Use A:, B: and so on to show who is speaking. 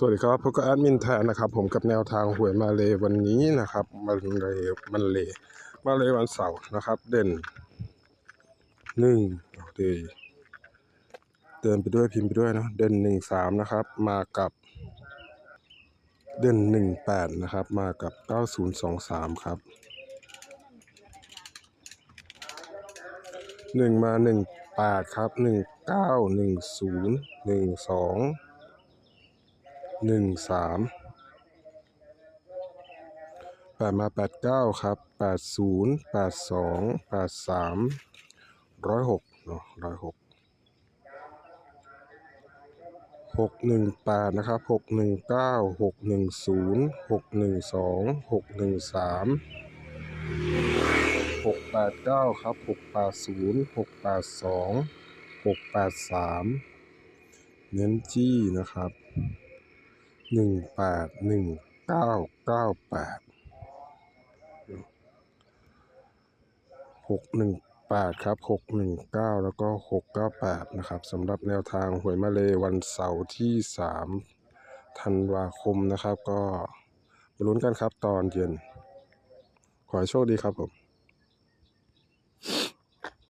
A: สวัสดีครับพบกับแอดมินแทนนะครับผมกับแนวทางหวยมาเลวันนี้นะครับมาเลมันเลมาเลวันเสาร์นะครับ เด่นหนึ่งโอเคเดินไปด้วยพิมพ์ไปด้วยนะเด่นหนึ่งสามนะครับ มากับเด่นหนึ่งแปดนะครับ มากับเก้าศูนย์สองสามครับหนึ่งมาหนึ่งแปดครับหนึ่งเก้าหนึ่งศูนย์หนึ่งสอง หนึ่งสามแปดมาแปดเก้าครับแปดศูนย์แปดสองแปดสามร้อยหกเนาะร้อยหกหกหนึ่งแปดนะครับหกหนึ่งเก้าหกหนึ่งศูนย์หกหนึ่งสองหกหนึ่งสามหกแปดเก้าครับหกแปดศูนย์หกแปดสองหกแปดสามเน้นจี้นะครับ หนึ่งแปดหนึ่งเก้าเก้าแปดหกหนึ่งแปดครับหกหนึ่งเก้าแล้วก็หกเก้าแปดนะครับสำหรับแนวทางหวยมาเลวันเสาร์ที่สามธันวาคมนะครับ ก็มาลุ้นกันครับตอนเย็น ขอให้โชคดีครับผม